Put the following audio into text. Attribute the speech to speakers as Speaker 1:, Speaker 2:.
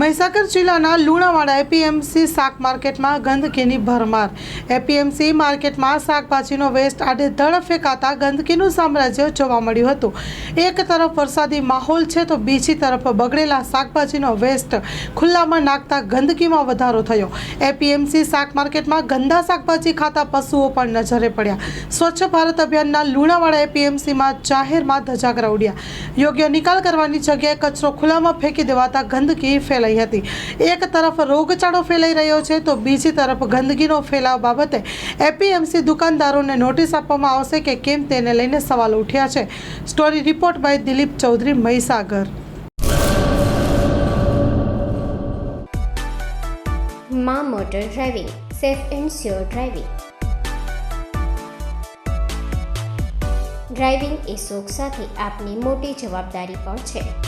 Speaker 1: મહીસાગર જિલ્લાના લુણાવાડા એપીએમસી શાક માર્કેટમાં ગંદકીની ભરમાર. એપીએમસી માર્કેટમાં શાકભાજીનો વેસ્ટ આડેધડ ફેંકાતા ગંદકીનું સામ્રાજ્ય જોવા મળ્યું હતું. એક તરફ વરસાદી માહોલ છે તો બીજી તરફ બગડેલા શાકભાજીનો વેસ્ટ ખુલ્લામાં નાખતા ગંદકીમાં વધારો થયો. એપીએમસી શાક માર્કેટમાં ગંદા શાકભાજી ખાતા પશુઓ પણ નજરે પડ્યા. સ્વચ્છ ભારત અભિયાનના લુણાવાડા એપીએમસીમાં જાહેરમાં ધજાગરા ઉડ્યા. યોગ્ય નિકાલ કરવાની જગ્યાએ કચરો ખુલ્લામાં ફેંકી દેવાતા ગંદકી ફેલાઈ હતી. એક તરફ રોગચાળો ફેલાઈ રહ્યો છે, તો બીજી તરફ ગંદકીનો ફેલાવ બાબતે એપીએમસી દુકાનદારોને નોટિસ આપવામાં આવશે કે કેમ તેને લઈને સવાલ ઉઠ્યા છે. Story report by Dilip Chaudhary Mahisagar.
Speaker 2: મા motor driving, safe and sure driving. Driving એ શોખ સાથે આપની મોટી જવાબદારી પણ છે.